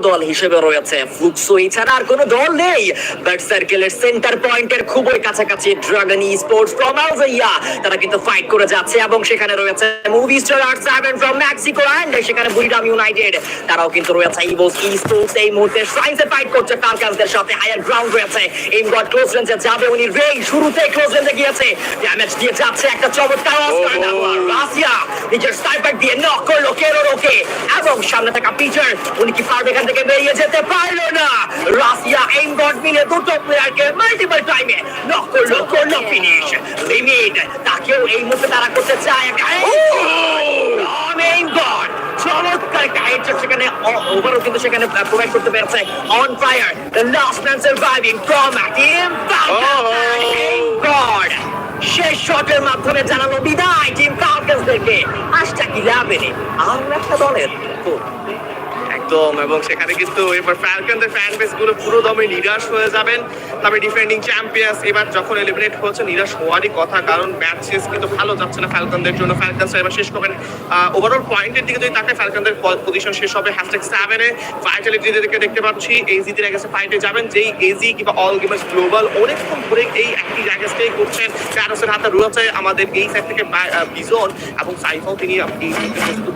দল হিসেবে রয়েছে। ফুকসো এছাড়া আর কোনো দল নেই। বাট সার্কেলের সেন্টার পয়েন্টের খুবই কাছাকাছি ড্রাগন স্পোর্টস ফ্রম আলজেরিয়া তারা কিন্তু ফাইট করে যাচ্ছে এবং সেখানে রয়েছে movie star R seven from Mexico and সেখানে বুরিডাম ইউনাইটেড তারাও কিন্তু রয়েছে ইভোস স্পোর্টস এই মুহূর্তে সাইন্সে ফাইট করছে ফালকান্সদের সাথে। হায়ার গ্রাউন্ড রয়েছে। এই গড ক্লোজ রেঞ্জে যাবে উনি। রে শুরুতে ক্লোজ রেঞ্জে গিয়েছে। ড্যামেজ দিয়ে যাচ্ছে একটা চমৎকার অস্কার নেওয়া। রাশিয়া নিজের স্নাইপার দিয়ে নক করল কেরোর ওকে এবং সামনে থাকা পিচার উনি কি পারবে এখান থেকে বেরিয়ে যেতে পারল না। রাশিয়া এইম গড মিলে দুটো প্লেয়ারকে মাল্টিপল টাইমে নক করল করল ফিনিশ লিমিট তাকেও এই মুহূর্তে তারা করতে চায়। চমৎকার একটা সেখানে সেখানে on fire last man surviving god শেষ শটের মাধ্যমে জানালো বিদায় টিম ফালকন্সদেরকে আশটা কি লাভেনি আর একটা দলের একদম এবং সেখানে কিন্তু এবার ফ্যালকনদের ফ্যান বেসগুলো পুরো দমে নিরাশ হয়ে যাবেন। তবে ডিফেন্ডিং চ্যাম্পিয়ন্স এবার যখন এলিমিনেট হচ্ছে, নিরাশ হওয়ারই কথা, কারণ ম্যাচ শেষ কিন্তু ভালো যাচ্ছে না ফ্যালকনদের জন্য। ফ্যালকনস এবার শেষ করবেন ওভারঅল পয়েন্টের দিকে যদি তাকে ফ্যালকনদের পজিশন শেষ হবে হ্যাশট্যাগ সেভেনে ফাইটালিটি দিকে দেখতে পাচ্ছি এজি দিন গেছে ফাইটে যাবেন, যেই এজি কিংবা অল গেমার্স গ্লোবাল অনেকক্ষণ ধরে এই একটি জায়গায় স্টে করছেন। ক্যারোসের হাতে রয়েছে আমাদের এই সাইড থেকে বিজন এবং সাইফাও তিনি আপনি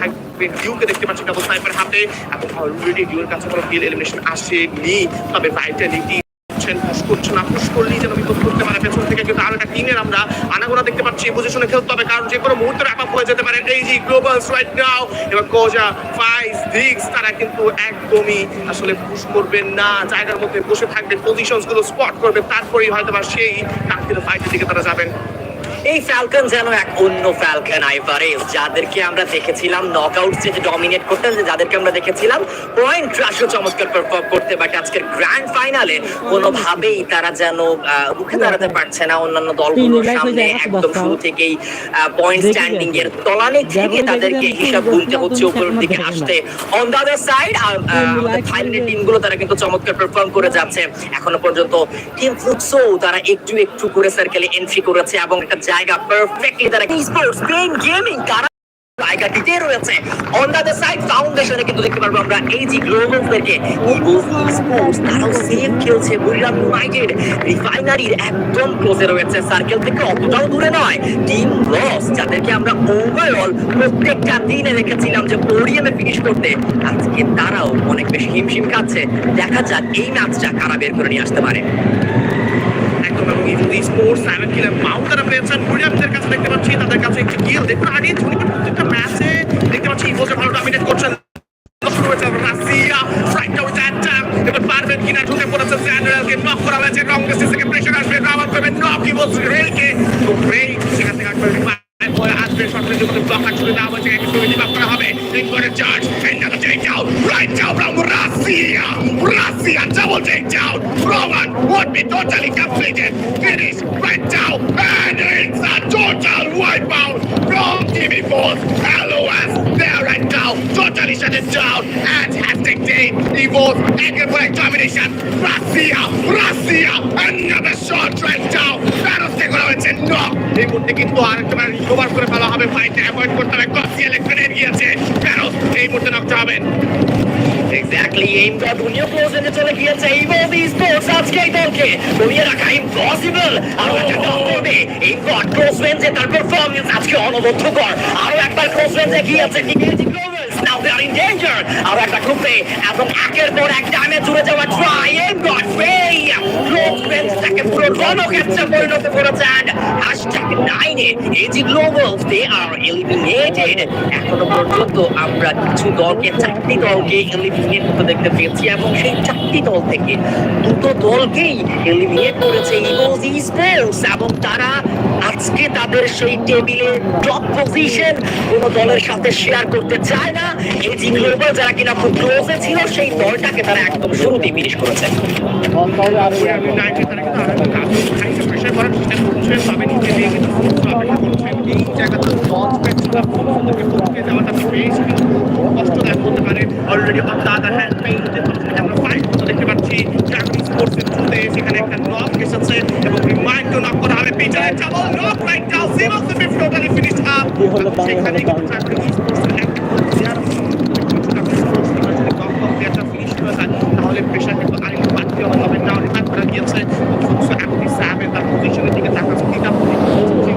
থাকবেন। ডিউকে দেখতে পাচ্ছি ডাবল স্নাইপার হাতে এবং অলরেডি ডিউর কাছে কোনো কিল এলিমিনেশন আসেনি। তবে ভাইটালিটি পুশ করছে না পুশ করলেই যেন বিপদ করতে পারে পেছন থেকে, কিন্তু আরও একটা টিমের আমরা আনাগোনা দেখতে পাচ্ছি পজিশনে খেলতে। হবে কারণ যে কোনো মুহূর্তে র্যাপ আপ হয়ে যেতে পারে এই যে গ্লোবাল রাইট নাও এবার কোজা ফাইস ডিক্স তারা কিন্তু একদমই আসলে পুশ করবেন না। জায়গার মধ্যে বসে থাকবেন পজিশনসগুলো স্পট করবে। তারপরেই হয়তো বা সেই কাঙ্ক্ষিত ফাইটের দিকে তারা যাবেন। এই ফ্যালকন যেন এক অন্য ফ্যালকন আইভারেস যাদেরকে আমরা দেখেছিলাম নকআউট স্টেজে ডমিনেট করতেন যাদেরকে আমরা দেখেছিলাম পয়েন্ট রাশও চমৎকার পারফর্ম করতে বাট আজকের গ্র্যান্ড ফাইনালে কোনোভাবেই তারা যেন রুখে দাঁড়াতে পারছে না অন্যান্য দলগুলোর সামনে একদম শুরু থেকেই পয়েন্ট স্ট্যান্ডিং এর। তলানি থেকে তাদেরকে হিসাব গুনতে হচ্ছে উপরের দিকে আসতে। অন দ্য আদার সাইড আমাদের ফাইনালের টিমগুলো তারা কিন্তু চমৎকার পারফর্ম করে যাচ্ছে। এখনও পর্যন্ত টিম ফুটসো তারা একটু একটু করে সার্কেলে এন্ট্রি করেছে এবং একটা জায়গা পারফেক্টলি তারা স্পোর্টস প্লেইং গেমিং তারা জায়গাটিতে রয়েছে অন দ্য সাইড ফাউন্ডেশনে কিন্তু দেখতে পারব আমরা এই যে গ্লোবালদেরকে ইগলস স্পোর্টস তারাও সেফ খেলছে। বুরিরাম ইউনাইটেড রিফাইনারির একদম ক্লোজে রয়েছে। সার্কেল থেকে অতটাও দূরে নয়। টিম লস যাদেরকে আমরা ওভারঅল প্রত্যেকটা দিনে রেখেছিলাম যে পোডিয়ামে ফিনিশ করতে, আজকে তারাও অনেক বেশি হিমশিম খাচ্ছে। দেখা যাক এই ম্যাচটা কারা বের করে নিয়ে আসতে পারে। এবং ইভি স্পোর্টস সেভেন কিলের মাউন্ট তারা পেয়েছেন। বুড়িয়ামদের কাছে দেখতে পাচ্ছি, তাদের কাছে একটি কিল দেখুন আগে প্রত্যেকটা ম্যাচে দেখতে পাচ্ছি ইভোকে ভালো ডমিনেট করছেন। double take down Roman would been totally completed, finished right now, and it's a total wipeout from TV4's LOS there right now, totally shut it down, and hashtag day, Evo's incredible extermination. Russia, Russia, another short right down. Battle Stick Robinson, knock. এই মুহূর্তে কিন্তু আরেকবার recover করে ফেলা হবে। ফাইটে avoid করতে হবে। গসিয়া লেফটে গিয়েছে। Thanos এই মুহূর্তে নকতে হবে। এক্স্যাক্টলি এইম গড উনিও ক্লোজে চলে গিয়েছে। ইভোভ স্পোর্টস আজকে এই দলকে আর একটা ক্লোজ রেঞ্জে গিয়েছে আর ইন আর একটা গ্রুপে এবং একের পর এক ড্যামেজ জুড়ে যাওয়া ট্রাই রেঞ্জটাকে পুরো রণক্ষেত্রে পরিণত করেছে অ্যান্ড হ্যাশট্যাগ নাইনে AG globals they are eliminated এখনও পর্যন্ত আমরা কিছু দলকে চারটি দলকে এলিমিনেট করতে দেখতে পেয়েছি এবং সেই চারটি দল থেকে দুটো দলকেই এলিমিনেট করেছে ইগোজ স্পোর্টস এবং তারা আজকে তাদের সেই টেবিলে টপ পজিশন কোন দলের সাথে শেয়ার করতে চায় না। এজি গ্লোবাল যারা কিনা খুব ক্লোজে ছিল, সেই দলটাকে তারা একদম শুরুতেই ফিনিশ করেছে। এই এবং রিমাইন্ডও নক করা হবে পিছনে double knock right down seems the fifth totally finish up সেখানে কিন্তু জার্মানি স্পোর্টসের একটা প্লেয়ার কিছুটা ফিনিশ হয়ে যায় তাহলে প্রেশার কিন্তু আরেকটু বাড়তি হবে তবে না রিমাইন্ড করা গিয়েছে ফুটসু অ্যাপনি স্যাবেন তার পজিশনের দিকে তাকাচ্ছে তিনটা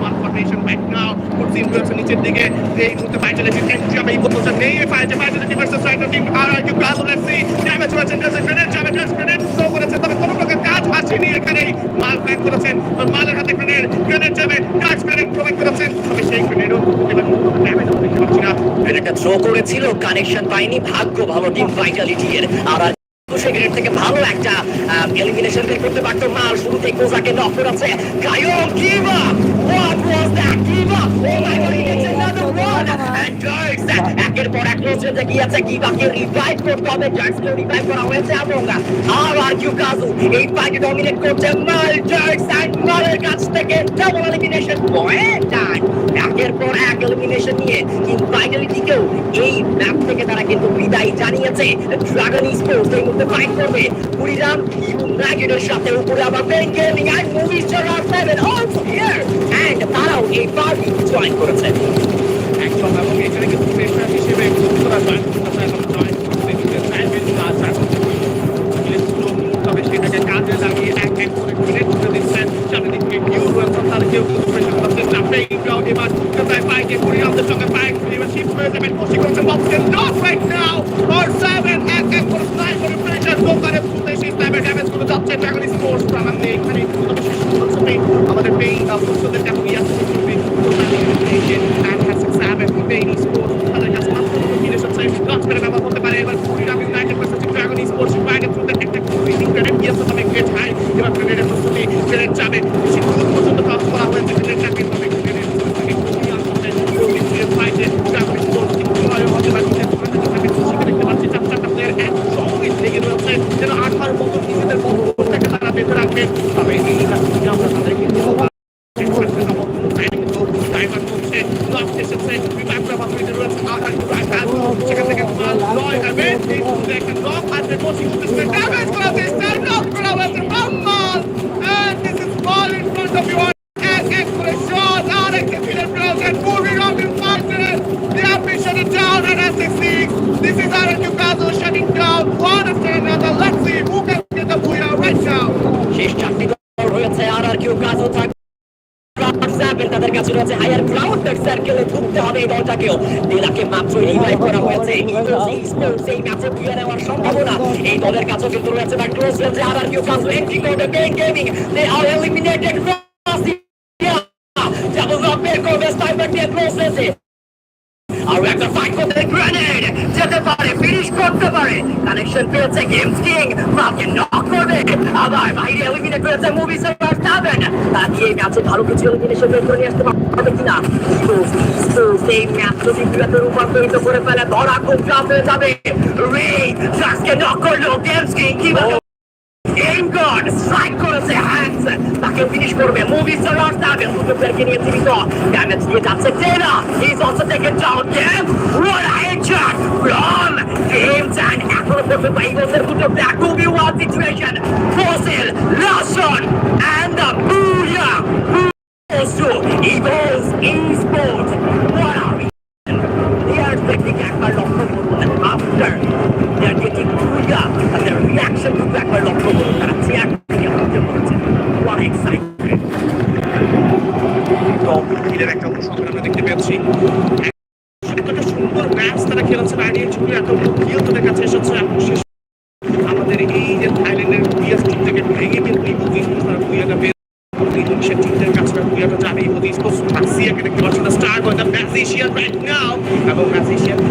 ওয়ান ফরমেশন রাইট নাও ফুটসু ইনফ্লুয়েন্স নিচের দিকে এই মুহূর্তে ভাইটালিটি এন্ট্রি হবে এই বলতে নেই ফাইটে vitality versus writer team R R Q গাল লেটস সি ড্যামেজ হয়েছে ড্রেসের গ্রেনেড যাবে ড্রেস গ্রেনেড থ্রো করেছে তবে কোনো প্রকার কাজ আসেনি এখানে মাল প্ল্যান করেছেন মালের হাতে গ্রেনেড গ্রেনেড যাবে কাজ গ্রেনেড প্রোভাইড করেছেন তবে সেই গ্রেনেডও এবার ড্যামেজ দেখতে পাচ্ছি না একটা থ্রো করেছিল কানেকশন পায়নি ভাগ্য ভালো টিম ভাইটালিটি এর আর আর থেকে ভালো একটা এলিমিনেশন বের করতে পারতো মাল। শুরুতে কোজাকে নক করেছে কায়ম কিবা হোয়াট ওয়াজ দ্যাট কিবা ও my god it's another one and jerks একের পর এক হতে গিয়েছে কিবাকে রিভাইভ করতে হবে। জার্কসকে রিভাইভ করা হয়েছে এবং আর আর কিউ কাজু এই ফাইটে ডমিনেট করছে মাল। জার্কস এন্ড মালের কাছ থেকে ডাবল এলিমিনেশন পয়েন্ট একের পর এক এলিমিনেশন নিয়ে কিং ফাইনালিটিকেও এই ম্যাপ থেকে তারা কিন্তু বিদায় জানিয়েছে। ড্রাগন স্পোর্টস এই পারি। করবে কুড়িরাম ইউনাইটেডের সাথে উপরে আবার Pain Gaming and movie star R seven also here and তারাও এই পার্টি জয়েন করেছে। একদম এবং এখানে কিন্তু প্রেশার হিসেবে জয়েন করতে এবং জয়েন জানিয়ে এক এক করে করে ঢুকে দিচ্ছেন এবার তাই করে স্নাইপার প্রেশার দোকানে যাচ্ছে ড্রাগন স্পোর্টস এখানে আমাদের পেইন দর্শকদের এখন ইয়ে আসছে And has seven, Bailey scores, and has one, he is a what the Barrier, but 49 is 9. Hi এবার গ্রেনেডের প্রস্তুতি গ্রেনেড যাবে বেশি দূর পর্যন্ত কাজ করা হয়েছে গ্রেনেডটাকে তবে গ্রেনেড থেকে খুবই আসছে ইউনিটের ফাইটে ড্রাগন স্পোর্টস কিন্তু হয় হতে পারে সেখানে দেখতে পাচ্ছি চার চারটা প্লেয়ার একসঙ্গে লেগে রয়েছে যেন আঠার মতো নিজেদের বন্ধুটাকে তারা বেঁধে রাখবে তবে এই কাজটি আমরা তাদেরকে This is our Newcastle shutting down one after another. Let's see who can get the booyah right now. শেষ চারটি দল হয়েছে আর আর কিউ কাজও থাকবে সেভেন তাদের কাছে রয়েছে হায়ার গ্রাউন্ডের সার্কেলে ঢুকতে দলটাকেও দিলাকে মাত্র রিভাইভ করা হয়েছে। এই ম্যাচে ফিরে নেওয়ার সম্ভাবনা। এই দলের কাছেও কিন্তু রয়েছে বা ক্লোজ রেঞ্জে আবার কেউ কাজ এন্ট্রি করবে Pain Gaming they are eliminated double up বের করবে স্নাইপার দিয়ে ক্লোজ আর করতে পারে! ফিনিশ পেয়েছে গেমস কিং মাকে নক করবে! আবার বাইরে করেছে মুভি সার্ভার সেভেন ম্যাচে ভালো কিছু এলিমিনেশন বের নিয়ে আসতে পারবে কিনা? এই ম্যাচ যদি রূপান্তরিত করে ফেলে, ধরা খুব চাপ হয়ে যাবে! রে নক করল গেমস কিং কীভাবে তাকে ফিনিশ করবে মুভি সার্ভার সেভেন দুটো প্লেয়ারকে নিয়ে জীবিত ড্যামেজ দিয়ে যাচ্ছে টেনা is also taken down game what a headshot from James and এখনও পর্যন্ত ইগলসের দুটো back to B one situation fossil লাসন and the booyah goes to Eagles eSports what a Players technique একবার লক্ষ্য করুন after they are getting booyah and their reaction to একবার লক্ষ্য মিলের একটা অনুসন্ধান আমরা দেখতে পাচ্ছি এতটা সুন্দর ম্যাচ তারা খেলেছেন আইডিয়া ছিল এত প্রিয় তাদের কাছে এসেছে, এখন শেষ। আমাদের এই যে থাইল্যান্ডের বিএস টিম থেকে ভেঙে কিন্তু ইভোজি তারা বুয়াটা পেয়ে ইন্দোনেশিয়ার টিমদের কাছে বুয়াটা যাবে। ইভোজি স্পোর্টস রাশিয়াকে দেখতে পাচ্ছি না স্টার ম্যাজিশিয়ান রাইট নাও এবং ম্যাজিশিয়ান কিন্তু